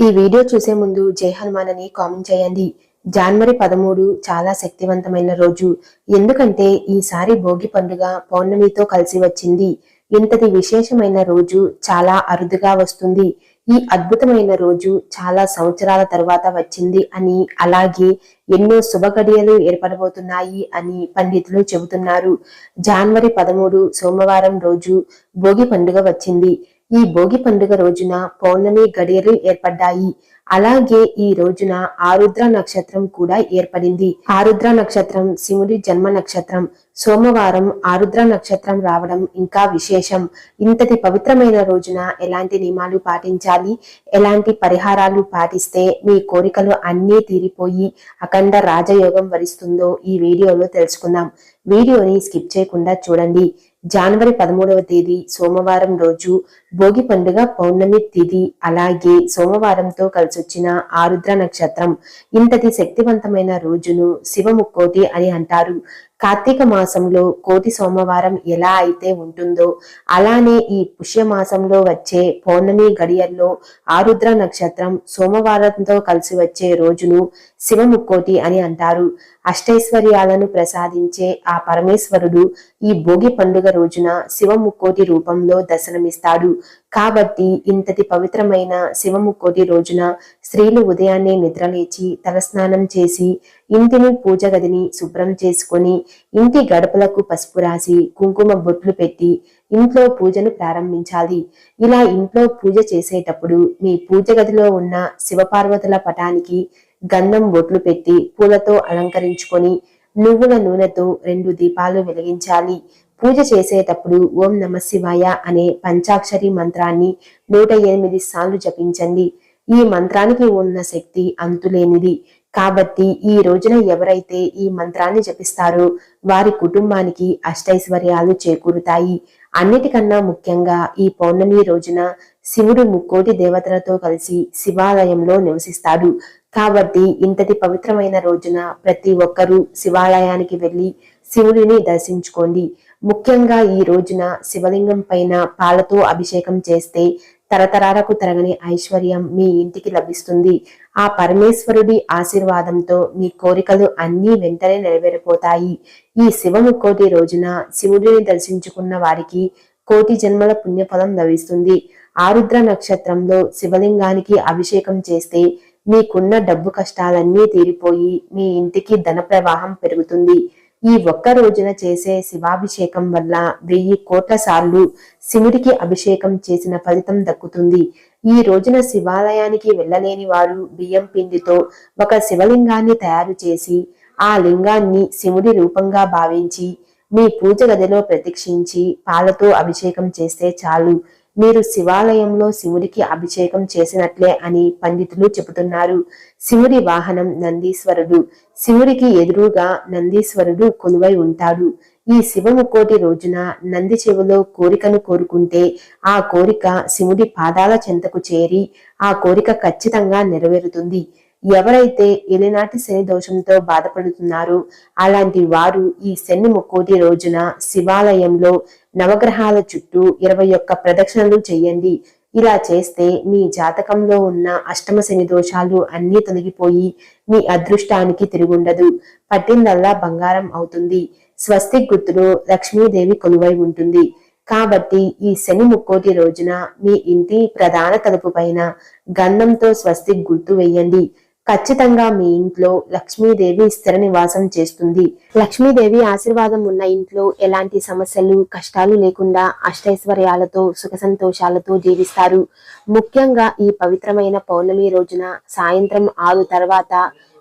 ఈ వీడియో చూసే ముందు జై హనుమాన్ అని కామెంట్ చేయండి. జనవరి పదమూడు చాలా శక్తివంతమైన రోజు. ఎందుకంటే ఈసారి భోగి పండుగ పౌర్ణమితో కలిసి వచ్చింది. ఇంతటి విశేషమైన రోజు చాలా అరుదుగా వస్తుంది. ఈ అద్భుతమైన రోజు చాలా సంవత్సరాల తర్వాత వచ్చింది అని అలాగే ఎన్నో శుభగడియలు ఏర్పడబోతున్నాయి అని పండితులు చెబుతున్నారు. జనవరి పదమూడు సోమవారం రోజు భోగి పండుగ వచ్చింది. ఈ భోగి పండుగ రోజున పౌర్ణమి గడియలు ఏర్పడ్డాయి. అలాగే ఈ రోజున ఆరుద్ర నక్షత్రం కూడా ఏర్పడింది. ఆరుద్ర నక్షత్రం శివుడి జన్మ నక్షత్రం. సోమవారం ఆరుద్ర నక్షత్రం రావడం ఇంకా విశేషం. ఇంతటి పవిత్రమైన రోజున ఎలాంటి నియమాలు పాటించాలి? ఎలాంటి పరిహారాలు పాటిస్తే మీ కోరికలు అన్నీ తీరిపోయి అఖండ రాజయోగం వరిస్తుందో ఈ వీడియోలో తెలుసుకుందాం. వీడియోని స్కిప్ చేయకుండా చూడండి. జనవరి పదమూడవ తేదీ సోమవారం రోజు భోగి పండుగ పౌర్ణమి తిథి అలాగే సోమవారంతో కలిసొచ్చిన ఆరుద్ర నక్షత్రం. ఇంతటి శక్తివంతమైన రోజును శివముక్కోటి అని అంటారు. కార్తీక మాసంలో కోటి సోమవారం ఎలా అయితే ఉంటుందో అలానే ఈ పుష్యమాసంలో వచ్చే పౌర్ణమి గడియల్లో ఆరుద్ర నక్షత్రం సోమవారంతో కలిసి వచ్చే రోజును శివముక్కోటి అని అంటారు. అష్టైశ్వర్యాలను ప్రసాదించే ఆ పరమేశ్వరుడు ఈ భోగి పండుగ రోజున శివముక్కోటి రూపంలో దర్శనమిస్తాడు. కాబట్టి ఇంతటి పవిత్రమైన శివముక్కోటి రోజున స్త్రీలు ఉదయాన్నే నిద్రలేచి తలస్నానం చేసి ఇంటిని పూజ గదిని శుభ్రం చేసుకొని ఇంటి గడపలకు పసుపు రాసి కుంకుమ బొట్లు పెట్టి ఇంట్లో పూజను ప్రారంభించాలి. ఇలా ఇంట్లో పూజ చేసేటప్పుడు మీ పూజ గదిలో ఉన్న శివపార్వతుల పటానికి గంధం బొట్లు పెట్టి పూలతో అలంకరించుకొని నువ్వుల నూనెతో రెండు దీపాలు వెలిగించాలి. పూజ చేసేటప్పుడు ఓం నమ శివాయ అనే పంచాక్షరి మంత్రాన్ని నూట ఎనిమిది సార్లు జపించండి. ఈ మంత్రానికి ఉన్న శక్తి అంతులేనిది. కాబట్టి ఈ రోజున ఎవరైతే ఈ మంత్రాన్ని జపిస్తారో వారి కుటుంబానికి అష్టైశ్వర్యాలు చేకూరుతాయి. అన్నిటికన్నా ముఖ్యంగా ఈ పౌర్ణమి రోజున శివుడు ముక్కోటి దేవతలతో కలిసి శివాలయంలో నివసిస్తాడు. కాబట్టి ఇంతటి పవిత్రమైన రోజున ప్రతి ఒక్కరూ శివాలయానికి వెళ్ళి శివుడిని దర్శించుకోండి. ముఖ్యంగా ఈ రోజున శివలింగం పైన పాలతో అభిషేకం చేస్తే తరతరాలకు తరగని ఐశ్వర్యం మీ ఇంటికి లభిస్తుంది. ఆ పరమేశ్వరుడి ఆశీర్వాదంతో మీ కోరికలు అన్నీ వెంటనే నెరవేరిపోతాయి. ఈ శివము కోటి రోజున శివుడిని దర్శించుకున్న వారికి కోటి జన్మల పుణ్యఫలం లభిస్తుంది. ఆరుద్ర నక్షత్రంలో శివలింగానికి అభిషేకం చేస్తే మీకున్న డబ్బు కష్టాలన్నీ తీరిపోయి మీ ఇంటికి ధన ప్రవాహం పెరుగుతుంది. ఈ ఒక్క రోజున చేసే శివాభిషేకం వల్ల వెయ్యి కోట్ల సార్లు శివుడికి అభిషేకం చేసిన ఫలితం దక్కుతుంది. ఈ రోజున శివాలయానికి వెళ్ళలేని వారు బియ్యం పిండితో ఒక శివలింగాన్ని తయారు చేసి ఆ లింగాన్ని శివుడి రూపంగా భావించి మీ పూజ గదిలో ప్రతిక్షించి పాలతో అభిషేకం చేస్తే చాలు. మీరు శివాలయంలో శివుడికి అభిషేకం చేసినట్లే అని పండితులు చెబుతున్నారు. శివుడి వాహనం నందీశ్వరుడు. శివుడికి ఎదురుగా నందీశ్వరుడు కొలువై ఉంటాడు. ఈ శివముకోటి రోజున నంది చెవులో కోరికను కోరుకుంటే ఆ కోరిక శివుడి పాదాల చెంతకు చేరి ఆ కోరిక ఖచ్చితంగా నెరవేరుతుంది. ఎవరైతే ఎలినాటి శని దోషంతో బాధపడుతున్నారో అలాంటి వారు ఈ శని ముక్కోటి రోజున శివాలయంలో నవగ్రహాల చుట్టూ ఇరవై ఒక్క ప్రదక్షిణలు చేయండి. ఇలా చేస్తే మీ జాతకంలో ఉన్న అష్టమ శని దోషాలు అన్నీ తొలగిపోయి మీ అదృష్టానికి తిరుగుండదు. పట్టిందల్లా బంగారం అవుతుంది. స్వస్తి గుర్తులో లక్ష్మీదేవి కొలువై ఉంటుంది. కాబట్టి ఈ శని ముక్కోటి రోజున మీ ఇంటి ప్రధాన తలుపు పైన గంధంతో స్వస్తి గుర్తు వేయండి. ఖచ్చితంగా మీ ఇంట్లో లక్ష్మీదేవి స్థిర నివాసం చేస్తుంది. లక్ష్మీదేవి ఆశీర్వాదం ఉన్న ఇంట్లో ఎలాంటి సమస్యలు కష్టాలు లేకుండా అష్టైశ్వర్యాలతో సుఖ సంతోషాలతో జీవిస్తారు. ముఖ్యంగా ఈ పవిత్రమైన పౌర్ణమి రోజున సాయంత్రం ఆరు తర్వాత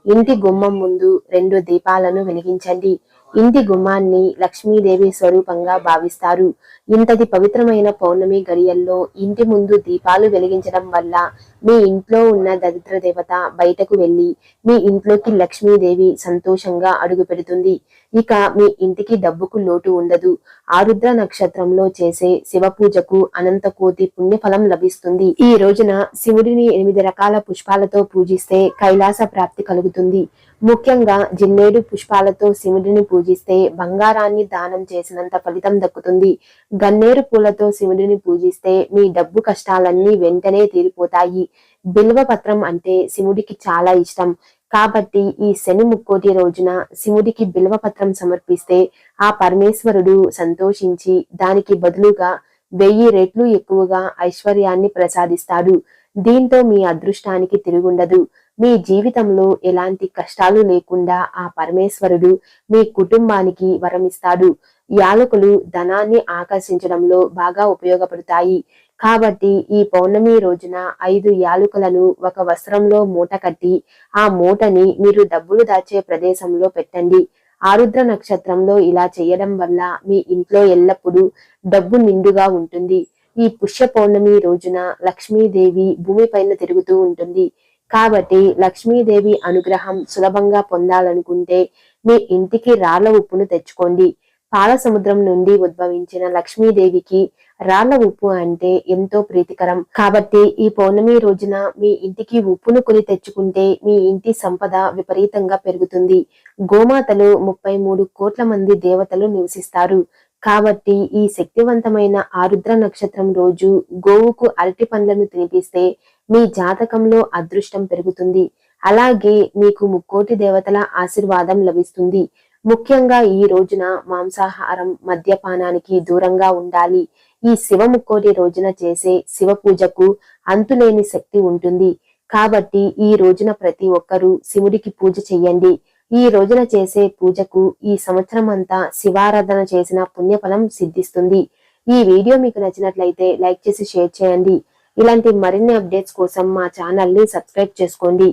ఇంటి గుమ్మం ముందు రెండు దీపాలను వెలిగించండి. ఇంటి గుమాన్ని లక్ష్మీదేవి స్వరూపంగా భావిస్తారు. ఇంతటి పవిత్రమైన పౌర్ణమి గడియల్లో ఇంటి ముందు దీపాలు వెలిగించడం వల్ల మీ ఇంట్లో ఉన్న దరిద్ర దేవత బయటకు వెళ్ళి మీ ఇంట్లోకి లక్ష్మీదేవి సంతోషంగా అడుగు పెడుతుంది. ఇక మీ ఇంటికి డబ్బుకు లోటు ఉండదు. ఆరుద్ర నక్షత్రంలో చేసే శివ పూజకు అనంత కోటి పుణ్యఫలం లభిస్తుంది. ఈ రోజున శివుడిని ఎనిమిది రకాల పుష్పాలతో పూజిస్తే కైలాస ప్రాప్తి కలుగుతుంది. ముఖ్యంగా జిన్నేడు పుష్పాలతో శివుడిని పూజిస్తే బంగారాన్ని దానం చేసినంత ఫలితం దక్కుతుంది. గన్నేరు పూలతో శివుడిని పూజిస్తే మీ డబ్బు కష్టాలన్నీ వెంటనే తీరిపోతాయి. బిల్వ పత్రం అంటే శివుడికి చాలా ఇష్టం. కాబట్టి ఈ శని ముక్కోటి రోజున శివుడికి బిల్వపత్రం సమర్పిస్తే ఆ పరమేశ్వరుడు సంతోషించి దానికి బదులుగా వెయ్యి రెట్లు ఎక్కువగా ఐశ్వర్యాన్ని ప్రసాదిస్తాడు. దీంతో మీ అదృష్టానికి తిరుగుండదు. మీ జీవితంలో ఎలాంటి కష్టాలు లేకుండా ఆ పరమేశ్వరుడు మీ కుటుంబానికి వరమిస్తాడు. యాలకులు ధనాన్ని ఆకర్షించడంలో బాగా ఉపయోగపడతాయి. కాబట్టి ఈ పౌర్ణమి రోజున ఐదు యాలుకలను ఒక వస్త్రంలో మూట కట్టి ఆ మూటని మీరు డబ్బులు దాచే ప్రదేశంలో పెట్టండి. ఆరుద్ర నక్షత్రంలో ఇలా చేయడం వల్ల మీ ఇంట్లో ఎల్లప్పుడూ డబ్బు నిండుగా ఉంటుంది. ఈ పుష్య పౌర్ణమి రోజున లక్ష్మీదేవి భూమిపైన తిరుగుతూ ఉంటుంది. కాబట్టి లక్ష్మీదేవి అనుగ్రహం సులభంగా పొందాలనుకుంటే మీ ఇంటికి రాళ్ళ ఉప్పును తెచ్చుకోండి. పాల సముద్రం నుండి ఉద్భవించిన లక్ష్మీదేవికి రాళ్ళ ఉప్పు అంటే ఎంతో ప్రీతికరం. కాబట్టి ఈ పౌర్ణమి రోజున మీ ఇంటికి ఉప్పును కొని తెచ్చుకుంటే మీ ఇంటి సంపద విపరీతంగా పెరుగుతుంది. గోమాతలు ముప్పై మూడు కోట్ల మంది దేవతలు నివసిస్తారు. కాబట్టి ఈ శక్తివంతమైన ఆరుద్ర నక్షత్రం రోజు గోవుకు అరటి పండ్లను తినిపిస్తే మీ జాతకంలో అదృష్టం పెరుగుతుంది. అలాగే మీకు ముక్కోటి దేవతల ఆశీర్వాదం లభిస్తుంది. ముఖ్యంగా ఈ రోజున మాంసాహారం మద్యపానానికి దూరంగా ఉండాలి. ఈ శివ ముక్కోటి రోజున చేసే శివ పూజకు అంతులేని శక్తి ఉంటుంది. కాబట్టి ఈ రోజున ప్రతి ఒక్కరూ శివుడికి పూజ చెయ్యండి. ఈ రోజున చేసే పూజకు ఈ సంవత్సరం అంతా శివారాధన చేసిన పుణ్యఫలం సిద్ధిస్తుంది. ఈ వీడియో మీకు నచ్చినట్లయితే లైక్ చేసి షేర్ చేయండి. ఇలాంటి మరిన్ని అప్డేట్స్ కోసం మా ఛానల్ని సబ్స్క్రైబ్ చేసుకోండి.